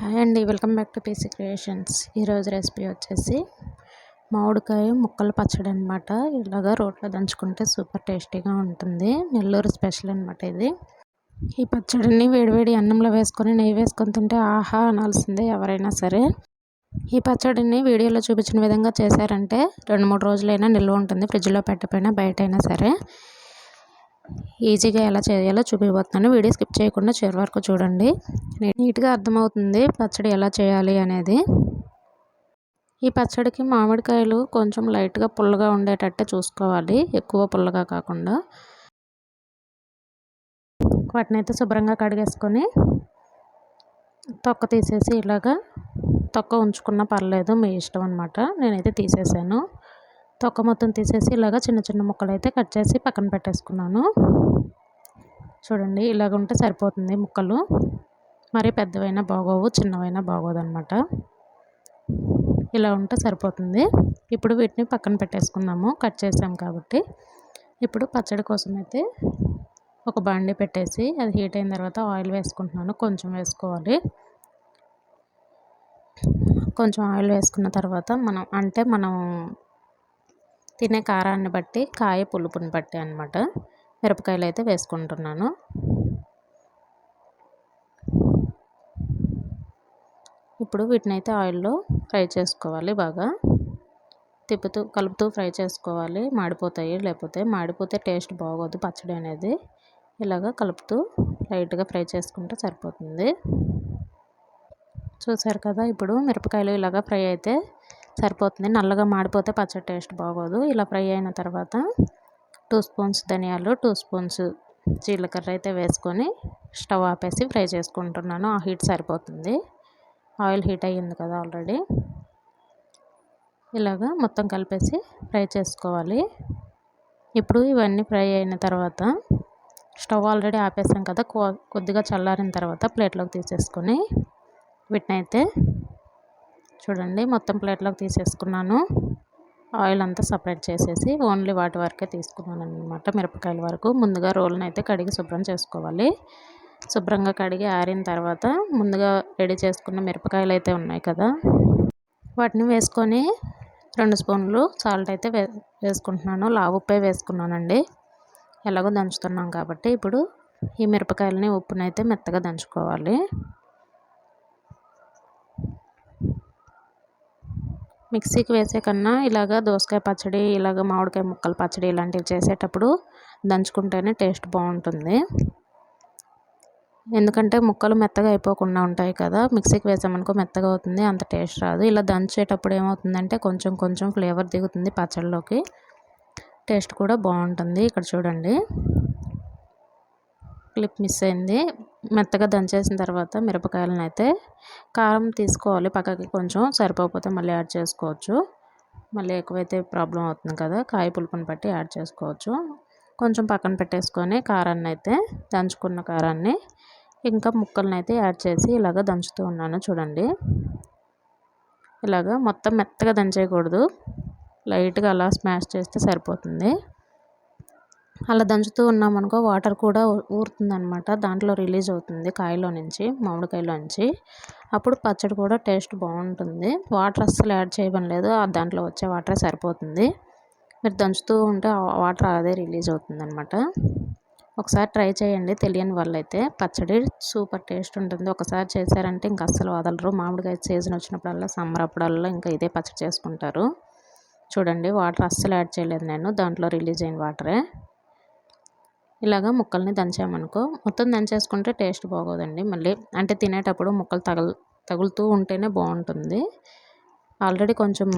Hi అండి welcome back to PC creations. ఈరోజు recipe వచ్చేసి మామిడికాయ ముక్కల పచ్చడి అనమాట ఇలాగా రోట్లో దంచుకుంటే సూపర్ టేస్టీగా ఉంటుంది. నెల్లూరు స్పెషల్ అనమాట ఇది. ఈ పచ్చడిని వేడివేడి అన్నంలో వేసుకొని నెయ్యి వేసుకొని తింటే ఆహా అనాల్సిందే ఎవరైనా సరే. ఈ పచ్చడిని వీడియోలో చూపించిన విధంగా చేశారంటే రెండు మూడు రోజులైనా నిల్వ ఉంటుంది. ఫ్రిడ్జ్లో పెట్టపోయినా బయట అయినా సరే. ఈజీగా ఎలా చేయాలో చూపిపోతున్నాను వీడియో స్కిప్ చేయకుండా చివరి వరకు చూడండి. నీట్గా అర్థమవుతుంది పచ్చడి ఎలా చేయాలి అనేది. ఈ పచ్చడికి మామిడికాయలు కొంచెం లైట్గా పుల్లగా ఉండేటట్టే చూసుకోవాలి. ఎక్కువ పుల్లగా కాకుండా. వాటిని అయితే శుభ్రంగా కడిగేసుకొని తొక్క తీసేసి ఇలాగా తొక్క ఉంచుకున్నా పర్లేదు మీ ఇష్టం అనమాట నేనైతే తీసేసాను. తొక్క మొత్తం తీసేసి ఇలాగ చిన్న చిన్న ముక్కలు అయితే కట్ చేసి పక్కన పెట్టేసుకున్నాను. చూడండి ఇలాగ ఉంటే సరిపోతుంది ముక్కలు. మరి పెద్దవైనా బాగోవు చిన్నవైనా బాగోదు అనమాట ఇలా ఉంటే సరిపోతుంది. ఇప్పుడు వీటిని పక్కన పెట్టేసుకుందాము కట్ చేసాం కాబట్టి. ఇప్పుడు పచ్చడి కోసం అయితే ఒక బండి పెట్టేసి అది హీట్ అయిన తర్వాత ఆయిల్ వేసుకుంటున్నాను. కొంచెం వేసుకోవాలి. కొంచెం ఆయిల్ వేసుకున్న తర్వాత మనం అంటే మనం తినే కారాన్ని బట్టి కాయ పులుపుని బట్టి అనమాట మిరపకాయలు అయితే వేసుకుంటున్నాను. ఇప్పుడు వీటిని అయితే ఆయిల్లో ఫ్రై చేసుకోవాలి బాగా. తిప్పుతూ కలుపుతూ ఫ్రై చేసుకోవాలి. మాడిపోతాయి లేకపోతే మాడిపోతే టేస్ట్ బాగోదు పచ్చడి అనేది. ఇలాగ కలుపుతూ లైట్గా ఫ్రై చేసుకుంటే సరిపోతుంది. చూసారు కదా ఇప్పుడు మిరపకాయలు ఇలాగ ఫ్రై అయితే సరిపోతుంది. నల్లగా మాడిపోతే పచ్చడి టేస్ట్ బాగోదు. ఇలా ఫ్రై అయిన తర్వాత టూ స్పూన్స్ ధనియాలు టూ స్పూన్స్ జీలకర్ర అయితే వేసుకొని స్టవ్ ఆపేసి ఫ్రై చేసుకుంటున్నాను. ఆ హీట్ సరిపోతుంది. ఆయిల్ హీట్ అయ్యింది కదా ఆల్రెడీ. ఇలాగా మొత్తం కలిపేసి ఫ్రై చేసుకోవాలి. ఇప్పుడు ఇవన్నీ ఫ్రై అయిన తర్వాత స్టవ్ ఆల్రెడీ ఆపేసాం కదా కొద్దిగా చల్లారిన తర్వాత ప్లేట్లోకి తీసేసుకొని వీటిని అయితే చూడండి మొత్తం ప్లేట్లోకి తీసేసుకున్నాను. ఆయిల్ అంతా సపరేట్ చేసేసి ఓన్లీ వాటి వరకే తీసుకున్నాను అనమాట మిరపకాయల వరకు. ముందుగా రోల్ని అయితే కడిగి శుభ్రం చేసుకోవాలి. శుభ్రంగా కడిగి ఆరిన తర్వాత ముందుగా రెడీ చేసుకున్న మిరపకాయలు అయితే ఉన్నాయి కదా వాటిని వేసుకొని రెండు స్పూన్లు సాల్ట్ అయితే వే వేసుకుంటున్నాను. లావు ఉప్పే వేసుకున్నానండి. ఎలాగో దంచుతున్నాం కాబట్టి ఇప్పుడు ఈ మిరపకాయలని ఉప్పునైతే మెత్తగా దంచుకోవాలి. మిక్సీకి వేసే కన్నా ఇలాగ దోసకాయ పచ్చడి ఇలాగ మామిడికాయ ముక్కల పచ్చడి ఇలాంటివి చేసేటప్పుడు దంచుకుంటేనే టేస్ట్ బాగుంటుంది. ఎందుకంటే ముక్కలు మెత్తగా అయిపోకుండా ఉంటాయి కదా మిక్సీకి వేసామనుకో మెత్తగా అవుతుంది అంత టేస్ట్ రాదు. ఇలా దంచేటప్పుడు ఏమవుతుందంటే కొంచెం కొంచెం ఫ్లేవర్ దిగుతుంది పచ్చళ్ళలోకి. టేస్ట్ కూడా బాగుంటుంది. ఇక్కడ చూడండి. క్లిప్ మిస్ అయింది. మెత్తగా దంచేసిన తర్వాత మిరపకాయలను అయితే కారం తీసుకోవాలి. పక్కకి కొంచెం సరిపోకపోతే మళ్ళీ యాడ్ చేసుకోవచ్చు. మళ్ళీ ఎక్కువైతే ప్రాబ్లం అవుతుంది కదా కాయ పులుపుని బట్టి యాడ్ చేసుకోవచ్చు. కొంచెం పక్కన పెట్టేసుకొని కారాన్ని అయితే దంచుకున్న కారాన్ని ఇంకా ముక్కలను అయితే యాడ్ చేసి ఇలాగ దంచుతూ ఉన్నాను చూడండి. ఇలాగ మొత్తం మెత్తగా దంచేయకూడదు. లైట్గా అలా స్మాష్ చేస్తే సరిపోతుంది. అలా దంచుతూ ఉన్నామనుకో వాటర్ కూడా ఊరుతుందనమాట దాంట్లో రిలీజ్ అవుతుంది కాయలో నుంచి మామిడికాయలో నుంచి. అప్పుడు పచ్చడి కూడా టేస్ట్ బాగుంటుంది. వాటర్ అస్సలు యాడ్ చేయడం లేదు. దాంట్లో వచ్చే వాటరే సరిపోతుంది. మీరు దంచుతూ ఉంటే వాటర్ అదే రిలీజ్ అవుతుంది అనమాట ఒకసారి ట్రై చేయండి. తెలియని వాళ్ళైతే పచ్చడి సూపర్ టేస్ట్ ఉంటుంది. ఒకసారి చేశారంటే ఇంకా అస్సలు వదలరు. మామిడికాయ సీజన్ వచ్చినప్పుడల్లా సమ్మర్ అప్పుడల్లా ఇంకా ఇదే పచ్చడి చేసుకుంటారు. చూడండి వాటర్ అస్సలు యాడ్ చేయలేదు నేను. దాంట్లో రిలీజ్ అయిన వాటరే. ఇలాగ ముక్కల్ని దంచామనుకో మొత్తం దంచేసుకుంటే టేస్ట్ బాగోదండి మళ్ళీ. అంటే తినేటప్పుడు ముక్కలు తగలు తగులుతూ ఉంటేనే బాగుంటుంది. ఆల్రెడీ కొంచెం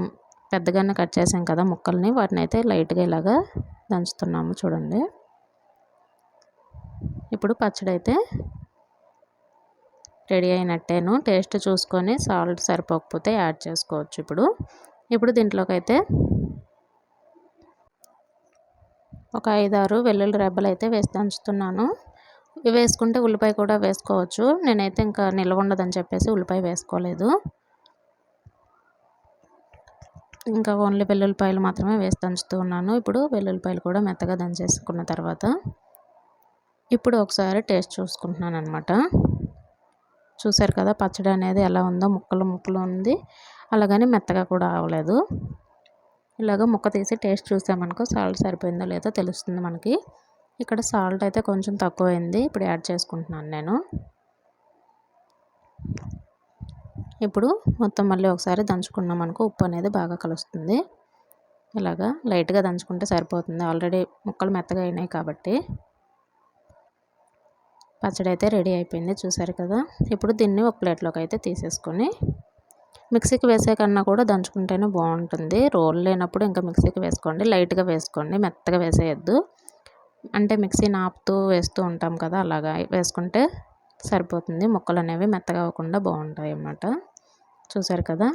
పెద్దగానే కట్ చేసాం కదా ముక్కల్ని వాటిని అయితే లైట్గా ఇలాగా దంచుతున్నాము చూడండి. ఇప్పుడు పచ్చడి అయితే రెడీ అయినట్టేను. టేస్ట్ చూసుకొని సాల్ట్ సరిపోకపోతే యాడ్ చేసుకోవచ్చు ఇప్పుడు. ఇప్పుడు దీంట్లోకి అయితే ఒక ఐదారు వెల్లుల్లి రెబ్బలు అయితే వేసి దంచుతున్నాను వేసుకుంటే ఉల్లిపాయ కూడా వేసుకోవచ్చు. నేనైతే ఇంకా నిల్వ ఉండదని చెప్పేసి ఉల్లిపాయ వేసుకోలేదు. ఇంకా ఓన్లీ వెల్లుల్లిపాయలు మాత్రమే వేసి దంచుతూ ఉన్నాను. ఇప్పుడు వెల్లుల్లిపాయలు కూడా మెత్తగా దంచేసుకున్న తర్వాత ఇప్పుడు ఒకసారి టేస్ట్ చూసుకుంటున్నాను అనమాట చూసారు కదా పచ్చడి అనేది ఎలా ఉందో ముక్కలు ముక్కలు ఉంది. అలాగని మెత్తగా కూడా అవ్వలేదు ఇలాగ ముక్క తీసి టేస్ట్ చూసామనుకో సాల్ట్ సరిపోయిందో లేదో తెలుస్తుంది మనకి. ఇక్కడ సాల్ట్ అయితే కొంచెం తక్కువైంది. ఇప్పుడు యాడ్ చేసుకుంటున్నాను నేను. ఇప్పుడు మొత్తం మళ్ళీ ఒకసారి దంచుకున్నాం అనుకో ఉప్పు అనేది బాగా కలుస్తుంది. ఇలాగా లైట్గా దంచుకుంటే సరిపోతుంది. ఆల్రెడీ ముక్కలు మెత్తగా అయినాయి కాబట్టి. పచ్చడి అయితే రెడీ అయిపోయింది. చూసారు కదా? ఇప్పుడు దీన్ని ఒక ప్లేట్లోకి అయితే తీసేసుకొని మిక్సీకి వేసే కన్నా కూడా దంచుకుంటేనే బాగుంటుంది. రోల్ లేనప్పుడు ఇంకా మిక్సీకి వేసుకోండి. లైట్గా వేసుకోండి. మెత్తగా వేసేయద్దు. అంటే మిక్సీ నాపుతూ వేస్తూ ఉంటాం కదా అలాగా వేసుకుంటే సరిపోతుంది. ముక్కలు అనేవి మెత్తగా అవ్వకుండా బాగుంటాయి అన్నమాట. చూసారు కదా?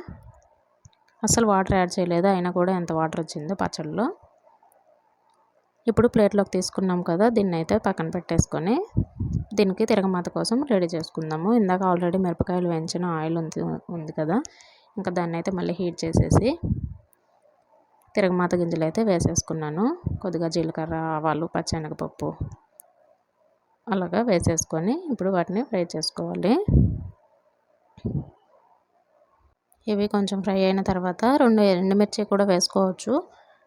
అసలు వాటర్ యాడ్ చేయలేదు. అయినా కూడా ఎంత వాటర్ వచ్చిందో పచ్చడిలో ఇప్పుడు ప్లేట్లోకి తీసుకున్నాం కదా దీన్ని అయితే పక్కన పెట్టేసుకొని దీనికి తిరగమాత కోసం రెడీ చేసుకుందాము. ఇందాక ఆల్రెడీ మిరపకాయలు వేయించిన ఆయిల్ ఉంది ఉంది కదా. ఇంకా దాన్ని అయితే మళ్ళీ హీట్ చేసేసి తిరగమాత గింజలు అయితే వేసేసుకున్నాను. కొద్దిగా జీలకర్ర ఆవాలు పచ్చెనగపప్పు అలాగా వేసేసుకొని ఇప్పుడు వాటిని ఫ్రై చేసుకోవాలి. ఇవి కొంచెం ఫ్రై అయిన తర్వాత రెండు ఎండుమిర్చి కూడా వేసుకోవచ్చు.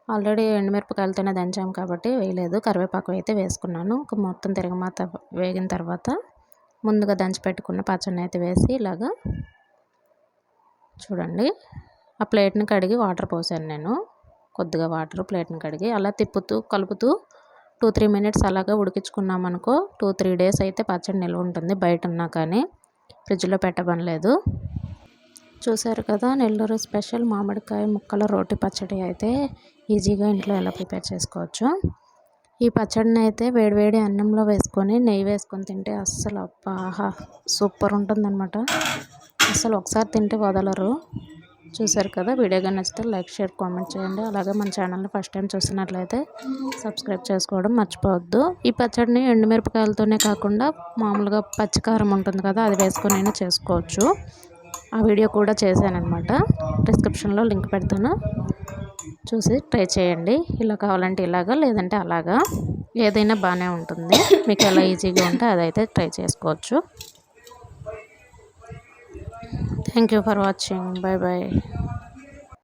ఆల్రెడీ ఎండుమిరపకాయలతోనే దంచాం కాబట్టి వేయలేదు. కరివేపాకు అయితే వేసుకున్నాను. మొత్తం తిరగమాత వేగిన తర్వాత ముందుగా దంచి పెట్టుకున్న పచ్చడిని అయితే వేసి ఇలాగా చూడండి. ఆ ప్లేట్ని కడిగి వాటర్ పోసాను నేను. కొద్దిగా వాటర్ ప్లేట్ని కడిగి అలా తిప్పుతూ కలుపుతూ టూ త్రీ మినిట్స్ అలాగా ఉడికించుకున్నాం అనుకో టూ త్రీ డేస్ అయితే పచ్చడి నిల్వ ఉంటుంది. బయట ఉన్నా కానీ ఫ్రిడ్జ్లో పెట్టబనలేదు చూసారు కదా నెల్లూరు స్పెషల్ మామిడికాయ ముక్కల రోటి పచ్చడి అయితే ఈజీగా ఇంట్లో ఎలా ప్రిపేర్ చేసుకోవచ్చు? ఈ పచ్చడిని అయితే వేడివేడి అన్నంలో వేసుకొని నెయ్యి వేసుకొని తింటే అస్సలు ఆహా సూపర్ ఉంటుందన్నమాట. అసలు ఒకసారి తింటే వదలరు. చూసారు కదా వీడియోగా నచ్చితే లైక్ షేర్ కామెంట్ చేయండి. అలాగే మన ఛానల్ని ఫస్ట్ టైం చూసినట్లయితే సబ్స్క్రైబ్ చేసుకోవడం మర్చిపోవద్దు. ఈ పచ్చడిని ఎండుమిరపకాయలతోనే కాకుండా మామూలుగా పచ్చికారం ఉంటుంది కదా అది వేసుకొని అయినా చేసుకోవచ్చు. ఆ వీడియో కూడా చేశానమాట డిస్క్రిప్షన్లో లింక్ పెడతాను. చూసి ట్రై చేయండి. ఇలా కావాలంటే ఇలాగా లేదంటే అలాగా. ఏదైనా బాగానే ఉంటుంది. మీకు ఎలా ఈజీగా ఉంటే అదైతే ట్రై చేసుకోవచ్చు. Thank you for watching bye bye